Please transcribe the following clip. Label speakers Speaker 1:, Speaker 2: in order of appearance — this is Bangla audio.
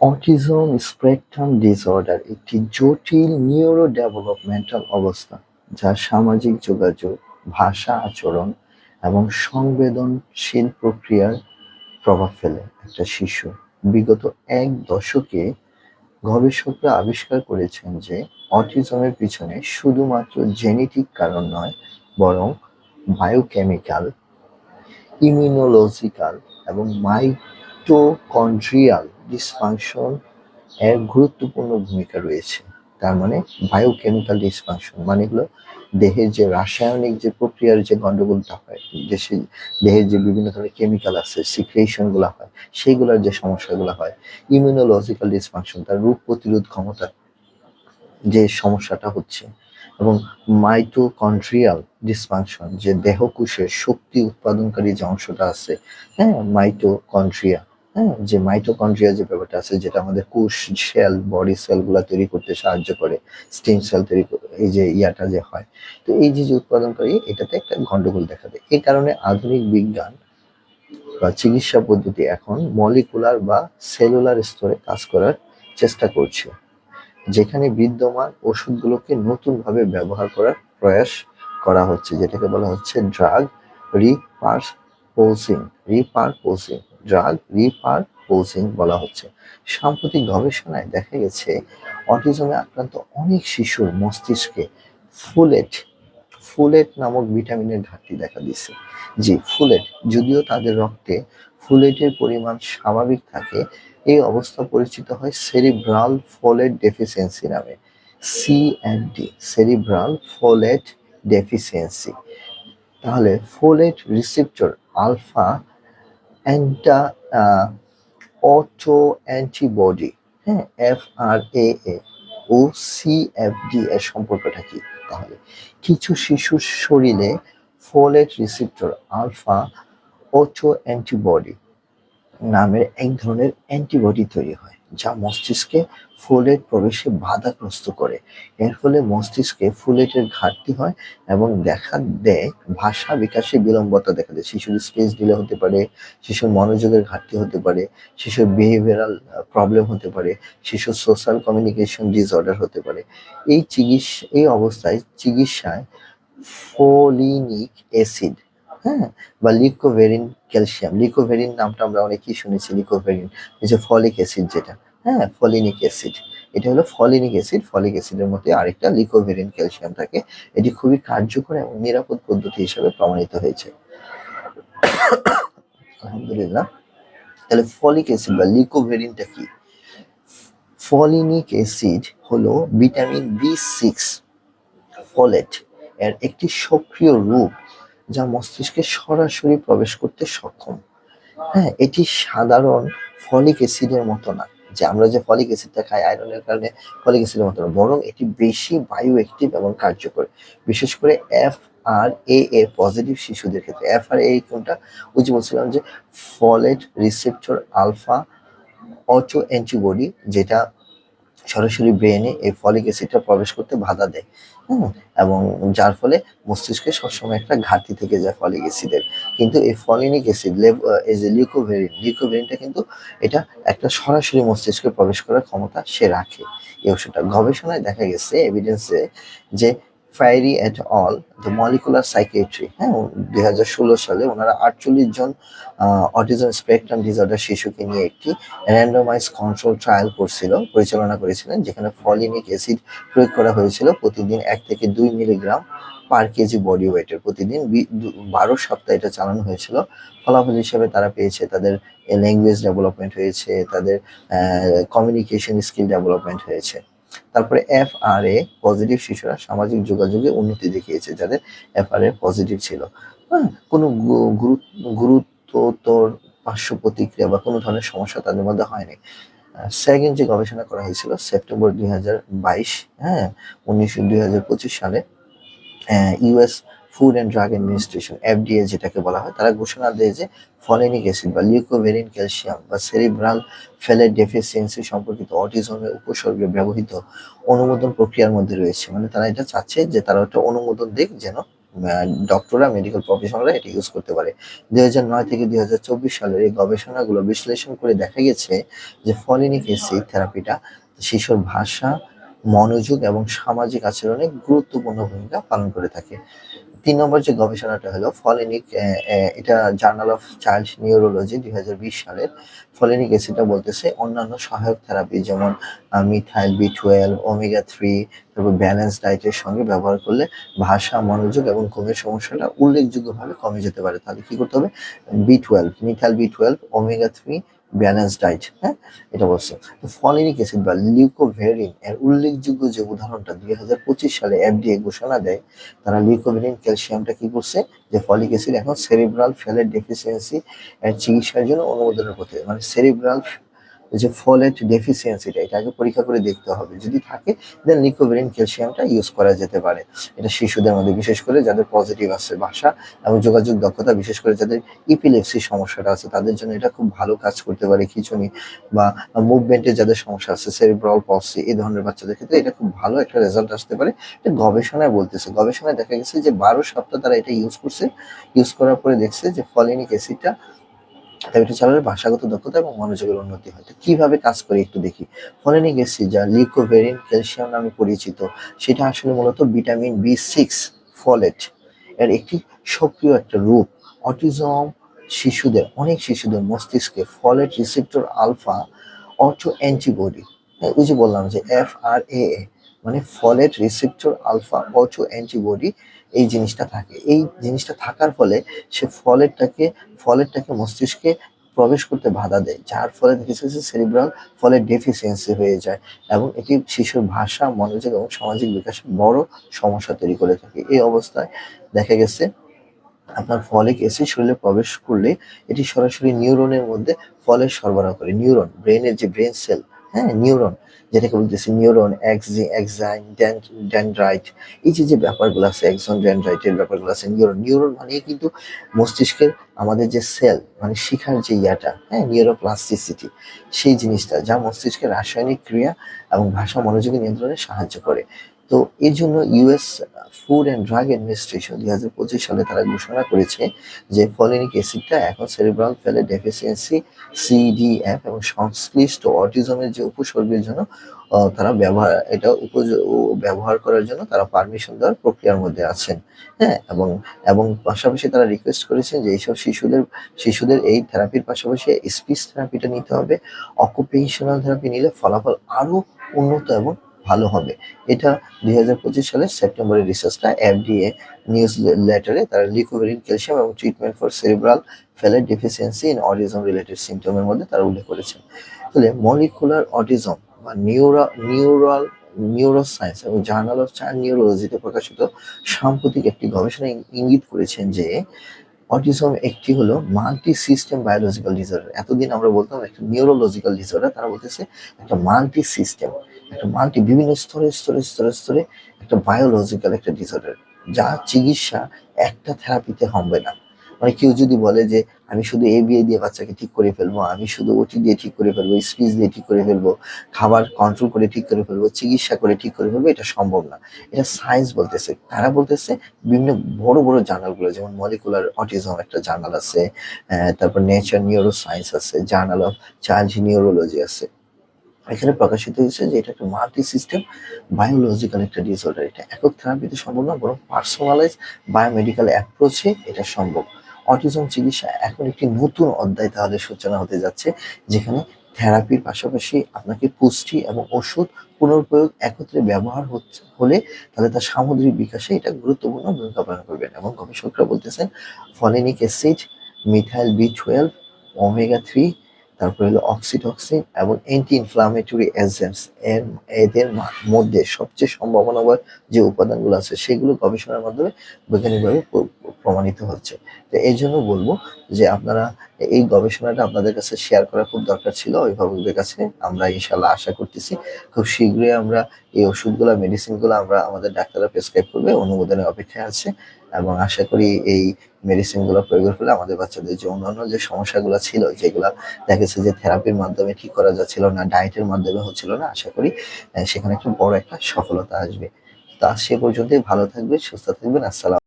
Speaker 1: অটিজম স্পেকট্রাম ডিসঅর্ডার একটি জটিল নিউরো ডেভেলপমেন্টাল অবস্থা যা সামাজিক যোগাযোগ, ভাষা আচরণ এবং সংবেদনশীল প্রক্রিয়ার প্রভাব ফেলে। একটা শিশু বিগত এক দশকে গবেষকরা আবিষ্কার করেছেন যে অটিজমের পিছনে শুধুমাত্র জেনেটিক কারণ নয়, বরং বায়োকেমিক্যাল ইমিউনোলজিক্যাল এবং মাইটোকন্ড্রিয়াল ডিসফাংশন এর গুরুত্বপূর্ণ ভূমিকা রয়েছে। তার মানে বায়োকেমিক্যাল ডিসফাংশন মানে হলো দেহের যে রাসায়নিক যে প্রক্রিয়ার যে গন্ডগোলটা হয় দেশে দেহের যে বিভিন্ন ধরনের কেমিক্যাল আছে সিক্রেশনগুলা হয়, সেইগুলোর যে সমস্যাগুলো হয় ইমিউনোলজিক্যাল ডিসফাংশন তার রোগ প্রতিরোধ ক্ষমতা যে সমস্যাটা হচ্ছে এবং মাইটোকন্ড্রিয়াল ডিসফাংশন যে দেহকোষের শক্তি উৎপাদনকারী যে অংশটা আছে হ্যাঁ মাইটোকন্ড্রিয়া হ্যাঁ যে মাইটোকন্ড্রিয়া যে ব্যাপারটা আছে, যেটা আমাদের কোষ সেল বডি সেলগুলো তৈরি করতে সাহায্য করে স্টিম সেল তৈরি এই যে ইয়াটা যে হয়। তো এই যে যে উৎপাদনকারী, এটাতে একটা গন্ডগোল দেখা দেয়। এই কারণে আধুনিক বিজ্ঞান বা চিকিৎসা পদ্ধতি এখন মলিকুলার বা সেলুলার স্তরে কাজ করার চেষ্টা করছে, যেখানে বিদ্যমান ওষুধগুলোকে নতুনভাবে ব্যবহার করার প্রয়াস করা হচ্ছে, যেটাকে বলা হচ্ছে ড্রাগ রিপারপোজিং রিপারপোজিং ড্রাগ রিপার রিপারপোজিং বলা হচ্ছে। সাম্প্রতিক গবেষণায় দেখা গেছে, অটিজমে আক্রান্ত অনেক শিশুর মস্তিষ্কে ফুলেট ফুলেট নামক ভিটামিনের ঘাটতি দেখা দিচ্ছে জি, ফুলেট, যদিও তাদের রক্তে ফুলেটের পরিমাণ স্বাভাবিক থাকে, এই অবস্থা পরিচিত হয় সেরিব্রাল ফোলেট ডেফিসিয়েন্সি নামে সিএফডি সেরিব্রাল ফোলেট ডেফিসিয়েন্সি। তাহলে folate receptor alpha অ্যান্টা auto antibody হ্যাঁ F R A O CFD এর সম্পর্কটা কি? তাহলে কিছু শিশুর শরীরে folate receptor alpha auto antibody নামের এক ধরনের অ্যান্টিবডি তৈরি হয়, যা মস্তিষ্কে ফোলেট প্রবেশে বাধাগ্রস্ত করে। এর ফলে মস্তিষ্কে ফোলেটের ঘাটতি হয় এবং দেখা দেয় ভাষা বিকাশে বিলম্বতা দেখা দেয়। শিশুর স্পেস ডিলে হতে পারে, শিশুর মনোযোগের ঘাটতি হতে পারে, শিশুর বিহেভিয়ারাল প্রবলেম হতে পারে, শিশুর সোশ্যাল কমিউনিকেশন ডিসঅর্ডার হতে পারে। এই চিকিৎসা, এই অবস্থায় চিকিৎসায় ফোলিনিক অ্যাসিড হ্যাঁ বা লিকোভেরিন ক্যালসিয়াম লিকোভেরিন নামটা আমরা অনেকেই শুনেছি লিকোভেরিন যে ফলিক অ্যাসিড যেটা হ্যাঁ ফলিনিক অ্যাসিড এটা হলো ফলিনিক অ্যাসিড ফলিক অ্যাসিডের মধ্যে আরেকটা লিকোভেরিন ক্যালসিয়াম থাকে। এটি খুবই কার্যকর এবং নিরাপদ পদ্ধতি হিসেবে প্রমাণিত হয়েছে। আলহামদুলিল্লাহ। তাহলে ফলিক অ্যাসিড বা লিকোভেরিনটা কি? ফলিনিক অ্যাসিড হলো ভিটামিন বি সিক্স ফলেট এর একটি সক্রিয় রূপ। যা মস্তিষ্কে সরাসরি প্রবেশ করতে সক্ষম। হ্যাঁ এটি সাধারণ ফলিক অ্যাসিডের মতো না। যে আমরা যে ফলিক অ্যাসিডটা খাই আয়রনের কারণে ফলিক অ্যাসিডের মতো না, বরং এটি বেশি বায়ু অ্যাক্টিভ এবং কার্যকর। বিশেষ করে এফ আর এ এ পজিটিভ শিশুদের ক্ষেত্রে। এফ আর এ কোনটা? ওই যে বলছিলাম যে folate receptor alpha auto antibody যেটা সরাসরি ব্রেনে এই ফলিক অ্যাসিডটা প্রবেশ করতে বাধা দেয়। এবং যার ফলে মস্তিষ্কে সবসময় একটা ঘাটতি থেকে যায় ফলিক অ্যাসিডের। কিন্তু এই folinic acid as a leucovorin লিকোভেরিনটা কিন্তু এটা একটা সরাসরি মস্তিষ্কে প্রবেশ করার ক্ষমতা সে রাখে। এই ওষুধটা গবেষণায় দেখা গেছে এভিডেন্সে যে Frye et al the molecular psychiatry হ্যাঁ দুই হাজার ষোলো সালে ওনারা আটচল্লিশ জন অটিজম স্পেকট্রাম ডিসঅর্ডার শিশুকে নিয়ে একটি র্যান্ডমাইজ কন্ট্রোল ট্রায়াল করছিল, পরিচালনা করেছিলেন, যেখানে ফলিনিক অ্যাসিড প্রয়োগ করা হয়েছিল প্রতিদিন এক থেকে দুই মিলিগ্রাম পার কেজি বডি ওয়েটের। প্রতিদিন বারো সপ্তাহ এটা চালানো হয়েছিল। ফলাফল হিসেবে তারা পেয়েছে তাদের ল্যাঙ্গুয়েজ ডেভেলপমেন্ট হয়েছে, তাদের কমিউনিকেশন স্কিল ডেভেলপমেন্ট হয়েছে। তারপরে এফ আর এ পজিটিভ শিশুরা সামাজিক যোগাযোগে উন্নতি দেখিয়েছে, যাদের এফ আর এ পজিটিভ ছিল। হ্যাঁ কোনো গুরুত্বতর পার্শ্ব প্রতিক্রিয়া বা কোনো ধরনের সমস্যা তাদের মধ্যে হয়নি। সেকেন্ড যে গবেষণা করা হয়েছিল সেপ্টেম্বর দুই হাজার বাইশ হ্যাঁ উনিশশো দুই হাজার পঁচিশ সালে US food and drug administration FDA যেটাকে বলা হয়, তারা ঘোষণা দেয় যে ফলেনিক অ্যাসিড বা লিউকোভেরিন ক্যালসিয়াম বা সেরিব্রাল ফেলেট ডেফিসিয়েন্সি সম্পর্কিত অটিজমের উপসর্গে ব্যবহৃত অনুমোদন প্রক্রিয়ার মধ্যে রয়েছে। মানে তারা এটা চাচ্ছে যে তারা একটা অনুমোদন দিক যেন ডক্টররা মেডিকেল প্রফেশনালরা এটা ইউজ করতে পারে। দুই হাজার নয় থেকে দুই হাজার চব্বিশ সালের এই গবেষণাগুলো বিশ্লেষণ করে দেখা গেছে যে ফলিনিক অ্যাসিড থেরাপিটা শিশুর ভাষা, মনোযোগ এবং সামাজিক আচরণে গুরুত্বপূর্ণ ভূমিকা পালন করে থাকে। তিন নম্বর যে গবেষণাটা হলো, ফলিনিক এটা জার্নাল অফ চাইল্ড নিউরোলজি দুই হাজার বিশ সালের। ফলিনিক অ্যাসিডটা বলতেছে অন্যান্য সহায়ক থেরাপি যেমন methyl B twelve omega three তারপর ব্যালেন্স ডায়েটের সঙ্গে ব্যবহার করলে ভাষা, মনোযোগ এবং ঘুমের সমস্যাটা উল্লেখযোগ্যভাবে কমে যেতে পারে। তাহলে কি করতে হবে? B twelve methyl B twelve omega three balance diet হ্যাঁ? এটা বলছে। ফলিনিক অ্যাসিড বা লিউকোভেরিন এর উল্লেখযোগ্য যে উদাহরণটা দুই হাজার পঁচিশ সালে এফডিএ ঘোষণা দেয়, তারা লিউকোভেরিন, ক্যালসিয়ামটা কি করছে? যে ফলিক অ্যাসিড এখন সেরিব্রাল ফেলের ডেফিসিয়েন্সি চিকিৎসার জন্য অনুমোদনের পথে মানে সেরিব্রাল যে ফলেট ডেফিসিয়েন্সিটা এটা আগে পরীক্ষা করে দেখতে হবে। যদি থাকে দেন লিকোভেরিন ক্যালসিয়ামটা ইউজ করা যেতে পারে। এটা শিশুদের মধ্যে বিশেষ করে যাদের পজিটিভ আছে ভাষা এবং যোগাযোগ দক্ষতা, বিশেষ করে যাদের ইপিলেপসি সমস্যাটা আছে, তাদের জন্য এটা খুব ভালো কাজ করতে পারে খিচুনি বা মুভমেন্টে যাদের সমস্যা আছে সেরিব্রাল পলসি এই ধরনের বাচ্চাদের ক্ষেত্রে এটা খুব ভালো একটা রেজাল্ট আসতে পারে। এটা গবেষণায় বলতেছে। গবেষণায় দেখা গেছে যে বারো সপ্তাহ তারা এটা ইউজ করছে। ইউজ করার পরে দেখছে যে ফলিনিক অ্যাসিডটা এটা চালালে ভাষাগত দক্ষতা এবং মনোযোগের উন্নতি হয়। তো কীভাবে কাজ করে একটু দেখি। ফলেনিক অ্যাসিড যা লিকোভেরিন ক্যালসিয়াম নামে পরিচিত, সেটা আসলে মূলত ভিটামিন বি সিক্স ফলেট এর একটি সক্রিয় একটা রূপ। অটিজম শিশুদের, অনেক শিশুদের মস্তিষ্কে folate receptor alpha auto antibody ওই যে বললাম যে এফ আর এ মানে folate receptor alpha auto antibody এই জিনিসটা থাকে। এই জিনিসটা থাকার ফলে সে ফলেরটাকে ফলেরটাকে মস্তিষ্কে প্রবেশ করতে বাধা দেয়, যার ফলে দেখা যাচ্ছে সেরিব্রাল ফলের ডেফিসিয়েন্সি হয়ে যায় এবং এটি শিশুর ভাষা, মনোযোগ এবং সামাজিক বিকাশে বড় সমস্যা তৈরি করে থাকে। এই অবস্থায় দেখা গেছে আপনার ফলিক অ্যাসিড শরীরে প্রবেশ করলে এটি সরাসরি নিউরনের মধ্যে ফলের সরবরাহ করে নিউরন ব্রেনের যে ব্রেন সেল হ্যাঁ নিউরন যেটাকে বলতেছি নিউরন এক্সি এক্সাইন ড্যান্ড্রাইট এই যে যে ব্যাপারগুলো আছে এক্সন ড্যান্ড্রাইটের ব্যাপারগুলো আছে নিউরন নিউরন মানে কিন্তু মস্তিষ্কের আমাদের যে সেল মানে শিখার যে ইয়াটা হ্যাঁ নিউরোপ্লাস্টিসিটি সেই জিনিসটা যা মস্তিষ্কের রাসায়নিক ক্রিয়া এবং ভাষা মনোযোগী নিয়ন্ত্রণে সাহায্য করে। তো এই জন্য US food and drug administration দুই হাজার পঁচিশ সালে তারা ঘোষণা করেছে যে ফলিনিক অ্যাসিডটা এখন সেরিব্রাল ফেলে ডেফিসিয়েন্সি সিডিএফ এবং সংশ্লিষ্ট অটিজমের যে উপসর্গের জন্য তারা ব্যবহার, এটা ব্যবহার করার জন্য তারা পারমিশন দেওয়ার প্রক্রিয়ার মধ্যে আছেন। হ্যাঁ এবং এবং পাশাপাশি তারা রিকোয়েস্ট করেছেন যে এইসব শিশুদের শিশুদের এই থেরাপির পাশাপাশি স্পিচ থেরাপিটা নিতে হবে। অকুপেশনাল থেরাপি নিলে ফলাফল আরও উন্নত এবং ভালো হবে। এটা দুই হাজার পঁচিশ সালের সেপ্টেম্বরের রিসার্চটা এফডিএ নিউজ লেটারে তারা লিকোভেরিন ক্যালসিয়াম এবং ট্রিটমেন্ট ফর সেরিব্রাল ফেলের ডেফিসিয়েন্সি ইন অটিজম রিলেটেড সিমটমের মধ্যে তারা উল্লেখ করেছেন। তাহলে মলিকুলার অটিজম বা নিউরা নিউরাল নিউরোসায়েন্স এবং জার্নাল অফ চাইল্ড নিউরোলজিতে প্রকাশিত সাম্প্রতিক একটি গবেষণা ইঙ্গিত করেছেন যে অটিজম একটি হলো মাল্টি সিস্টেম বায়োলজিক্যাল ডিসঅর্ডার এতদিন আমরা বলতাম একটা নিউরোলজিক্যাল ডিসঅর্ডার তারা বলতেছে একটা মাল্টি সিস্টেম একটা মাল্টি বিভিন্ন স্তরে স্তরে স্তরে স্তরে একটা বায়োলজিক্যাল একটা ডিসঅর্ডার যা চিকিৎসা একটা থেরাপিতে হবে না। মানে কেউ যদি বলে যে, আমি শুধু এ বিয়ে দিয়ে বাচ্চাকে ঠিক করে ফেলব, আমি শুধু ওটি দিয়ে ঠিক করে ফেলব স্পিচ দিয়ে ঠিক করে ফেলব, খাবার কন্ট্রোল করে ঠিক করে ফেলব, চিকিৎসা করে ঠিক করে ফেলব, এটা সম্ভব না। এটা সায়েন্স বলতেছে। তারা বলতেছে বিভিন্ন বড় বড় জার্নালগুলো, যেমন মলিকুলার অটিজম একটা জার্নাল আছে তারপর নেচার নিউরো সায়েন্স আছে, জার্নাল অফ চাইল্ড নিউরোলজি আছে। এখানে প্রকাশিত হয়েছে যে এটা একটা মাল্টি সিস্টেম বায়োলজিক্যাল একটা ডিসঅর্ডার এটা একক থেরাপিতে সম্ভব না বরং পার্সোনালাইজ বায়োমেডিক্যাল অ্যাপ্রোচে এটা সম্ভব। অটিজম চিকিৎসা এখন একটি নতুন অধ্যায় তাহলে সূচনা হতে যাচ্ছে, যেখানে থেরাপির পাশাপাশি আপনাকে পুষ্টি এবং ওষুধ পুনর্প্রয়োগ একত্রে ব্যবহার হচ্ছে, হলে তাহলে তার সামুদ্রিক বিকাশে এটা গুরুত্বপূর্ণ ভূমিকা পালন করবেন এবং গবেষকরা বলতেছেন, folinic acid, methyl B twelve omega three তারপরে হলো অক্সিটক্সিন এবং অ্যান্টি ইনফ্লামেটরি এজেন্টস এর, এদের মধ্যে সবচেয়ে সম্ভাবনাময় যে উপাদানগুলো আছে, সেগুলো গবেষণার মাধ্যমে বৈজ্ঞানিকভাবে প্রমাণিত হচ্ছে। তো এই জন্য বলব যে আপনারা এই গবেষণাটা আপনাদের কাছে শেয়ার করা খুব দরকার ছিল। অভিভাবকদের কাছে আমরা ইনশাল্লাহ আশা করতেছি, খুব শীঘ্রই আমরা এই ওষুধগুলো মেডিসিনগুলো আমরা আমাদের ডাক্তাররা প্রেসক্রাইব করবে, অনুমোদনের অপেক্ষায় আছে। এবং আশা করি এই মেডিসিনগুলো প্রয়োগের ফলে আমাদের বাচ্চাদের যে অন্যান্য যে সমস্যাগুলো ছিল, যেগুলো দেখেছে যে থেরাপির মাধ্যমে ঠিক করা যাচ্ছিল না ডায়েটের মাধ্যমে হচ্ছিল না, আশা করি সেখানে একটা বড় একটা সফলতা আসবে। তা সে পর্যন্তই, ভালো থাকবে সুস্থ থাকবেন, আসসালাম